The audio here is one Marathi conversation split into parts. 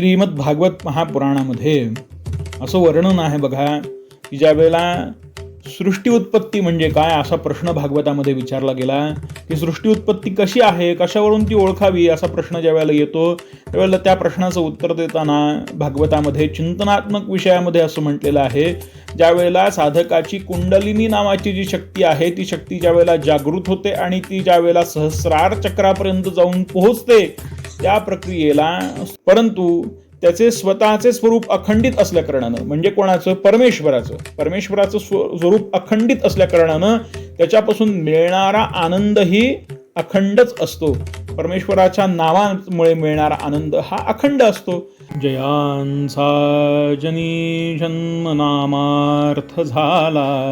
श्रीमद भागवत महापुराणामध्ये असं वर्णन आहे बघा की ज्या वेळेला सृष्टी उत्पत्ती म्हणजे काय असा प्रश्न भागवतामध्ये विचारला गेला की सृष्टी उत्पत्ती कशी आहे कशावरून ती ओळखावी असा प्रश्न ज्या वेळेला येतो त्यावेळेला त्या प्रश्नाचं उत्तर देताना भागवतामध्ये चिंतनात्मक विषयामध्ये असं म्हटलेलं आहे ज्या वेळेला साधकाची कुंडलिनी नावाची जी शक्ती आहे ती शक्ती ज्या वेळेला जागृत होते आणि ती ज्या वेळेला सहस्रार चक्रापर्यंत जाऊन पोहोचते त्या प्रक्रियेला परंतु त्याचे स्वतःचे स्वरूप अखंडित असल्याकारणानं म्हणजे कोणाचं? परमेश्वराचं. परमेश्वराचं स्व स्वरूप अखंडित असल्याकारणानं त्याच्यापासून मिळणारा आनंदही अखंडच असतो. परमेश्वराच्या नावामुळे मिळणारा आनंद हा अखंड असतो. जयांचा जनी जन्मनामार्थ झाला.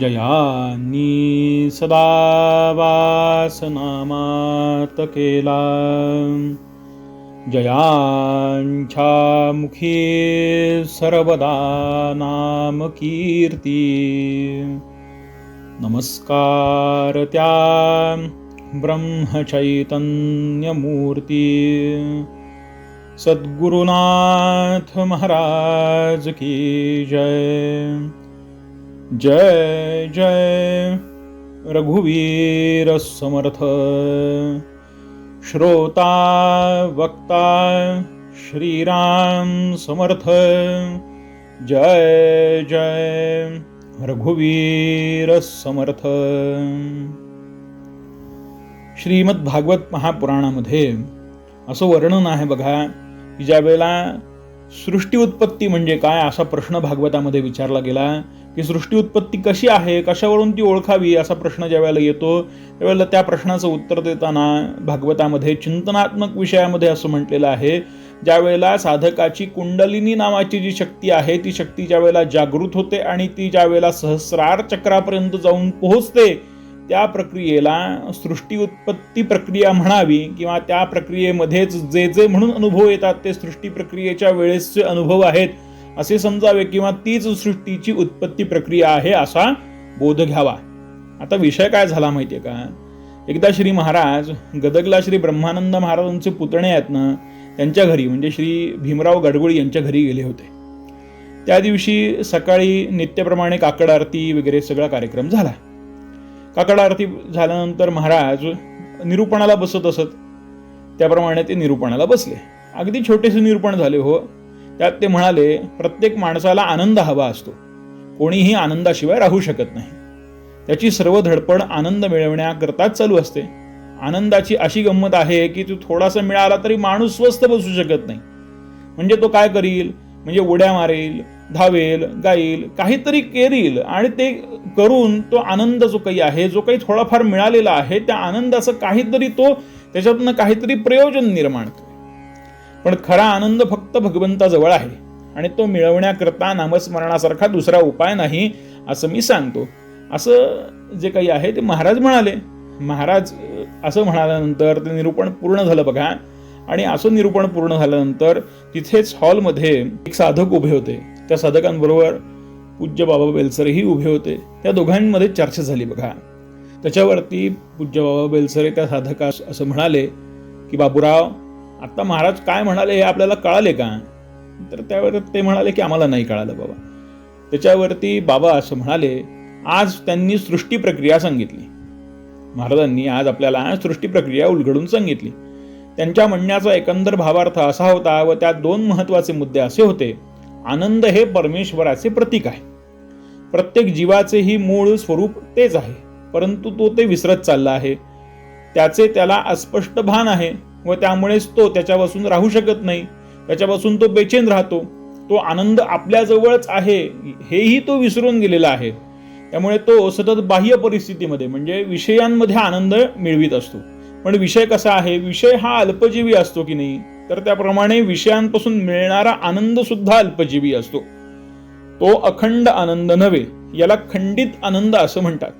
जयानी सदा वासनामात केला जयांच्या मुखी सर्वदा नाम कीर्ती। नमस्कार त्या ब्रह्मचैतन्यमूर्ती। सद्गुरुनाथ महाराज की जय। जय जय। रघुवीर समर्थ। श्रोता वक्ता श्रीराम समर्थ। जय जय। रघुवीर समर्थ। श्रीमद भागवत महापुराणामध्ये असं वर्णन आहे बघा की ज्या वेळेला सृष्टी उत्पत्ती म्हणजे काय असा प्रश्न भागवतामध्ये विचारला गेला की सृष्टी उत्पत्ती कशी आहे कशावरून ती ओळखावी असा प्रश्न ज्यावेळेला येतो त्यावेळेला त्या प्रश्नाचं उत्तर देताना भागवतामध्ये चिंतनात्मक विषयामध्ये असं म्हटलेलं आहे ज्यावेळेला साधकाची कुंडलिनी नावाची जी शक्ती आहे ती शक्ती ज्यावेळेला जागृत होते आणि ती ज्यावेळेला सहस्रार चक्रापर्यंत जाऊन पोहोचते त्या प्रक्रियेला सृष्टी उत्पत्ती प्रक्रिया म्हणावी किंवा त्या प्रक्रियेमध्येच जे जे म्हणून अनुभव येतात ते सृष्टी प्रक्रियेच्या वेळेसचे अनुभव आहेत असे समजावे किंवा तीच सृष्टीची उत्पत्ती प्रक्रिया आहे असा बोध घ्यावा. आता विषय काय झाला माहितीये का? एकदा श्री महाराज गदगला श्री ब्रह्मानंद महाराजांचे पुतणे आहेत ना त्यांच्या घरी म्हणजे श्री भीमराव गडगुळी यांच्या घरी गेले होते. त्या दिवशी सकाळी नित्यप्रमाणे काकड आरती वगैरे सगळा कार्यक्रम झाला. काकड आरती झाल्यानंतर महाराज निरूपणाला बसत असत. त्याप्रमाणे ते निरूपणाला बसले. अगदी छोटेसे निरूपण झाले हो. त्यात ते म्हणाले प्रत्येक माणसाला आनंद हवा असतो. कोणीही आनंदाशिवाय राहू शकत नाही. त्याची सर्व धडपड आनंद मिळवण्याकरताच चालू असते. आनंदाची अशी गंमत आहे की तू थोडासा मिळाला तरी माणूस स्वस्थ बसू शकत नाही. म्हणजे तो काय करील? म्हणजे उड्या मारेल धावेल गाईल काहीतरी केरील आणि ते करून तो आनंद जो काही आहे जो काही थोडाफार मिळालेला आहे त्या आनंदाचं काहीतरी तो त्याच्यातनं काहीतरी प्रयोजन निर्माण करेल. पण खरा आनंद फक्त भगवंताजवळ आहे आणि तो मिळवण्याकरता नामस्मरणासारखा दुसरा उपाय नाही असं मी सांगतो. असं जे काही आहे ते महाराज म्हणाले. महाराज असं म्हणाल्यानंतर ते निरूपण पूर्ण झालं बघा. आणि असं निरूपण पूर्ण झाल्यानंतर तिथेच हॉलमध्ये एक साधक उभे होते. त्या साधकांबरोबर पूज्य बाबा बेलसरेही उभे होते. त्या दोघांमध्ये चर्चा झाली बघा. त्याच्यावरती पूज्य बाबा बेलसरे त्या साधकास असं म्हणाले की बाबूराव आत्ता महाराज काय म्हणाले हे आपल्याला कळाले का? तर त्यावर ते म्हणाले की आम्हाला नाही कळालं बाबा. त्याच्यावरती बाबा असं म्हणाले आज त्यांनी सृष्टी प्रक्रिया सांगितली. महाराजांनी आज आपल्याला सृष्टी प्रक्रिया उलगडून सांगितली. त्यांच्या म्हणण्याचा एकंदर भावार्थ असा होता व त्यात दोन महत्त्वाचे मुद्दे असे होते. आनंद हे परमेश्वराचे प्रतीक आहे. प्रत्येक जीवाचे ही मूळ स्वरूप तेच आहे परंतु तो ते विसरत चालला आहे. त्याचे त्याला अस्पष्ट भान आहे व त्यामुळेच तो त्याच्यापासून राहू शकत नाही. त्याच्यापासून तो बेचैन राहतो. तो आनंद आपल्याजवळच आहे हेही तो विसरून गेलेला आहे. त्यामुळे तो सतत बाह्य परिस्थितीमध्ये म्हणजे विषयांमध्ये आनंद मिळवित असतो. पण विषय कसा आहे? विषय हा अल्पजीवी असतो की नाही? तर त्याप्रमाणे विषयांपासून मिळणारा आनंद सुद्धा अल्पजीवी असतो. तो अखंड आनंद नव्हे याला खंडित आनंद असं म्हणतात.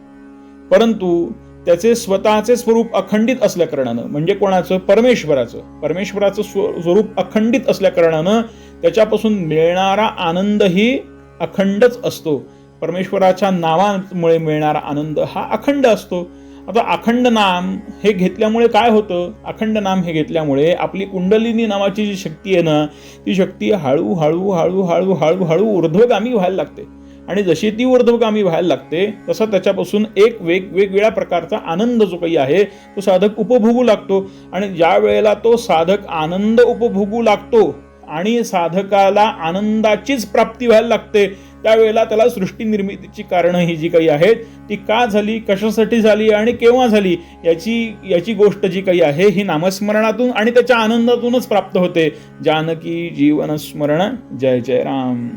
परंतु त्याचे स्वतःचे स्वरूप अखंडित असल्या कारणानं म्हणजे कोणाचं? परमेश्वराचं. परमेश्वराचं स्व स्वरूप अखंडित असल्या कारणानं त्याच्यापासून मिळणारा आनंदही अखंडच असतो. परमेश्वराच्या नावामुळे मिळणारा आनंद हा अखंड असतो. आता अखंड नाम हे घेतल्यामुळे काय होतं? अखंड नाम हे घेतल्यामुळे आपली कुंडलिनी नावाची जी शक्ती आहे ना ती शक्ती हळूहळू हळूहळू हळूहळू ऊर्ध्वगामी व्हायला लागते. आणि जशी ती ऊर्ध्वगामी व्हायला लागते तसा त्याच्यापासून एक वेग वेगवेगळ्या प्रकारचा आनंद जो काही आहे तो साधक उपभोगू लागतो. आणि ज्या वेळेला तो साधक आनंद उपभोगू लागतो आणि साधकाला आनंदाचीच प्राप्ती व्हायला लागते त्यावेळेला त्याला सृष्टी निर्मितीची कारणं ही जी काही आहेत ती का झाली कशासाठी झाली आणि केव्हा झाली याची याची गोष्ट जी काही आहे ही नामस्मरणातून आणि त्याच्या आनंदातूनच प्राप्त होते. जानकी जीवनस्मरण. जय जय राम.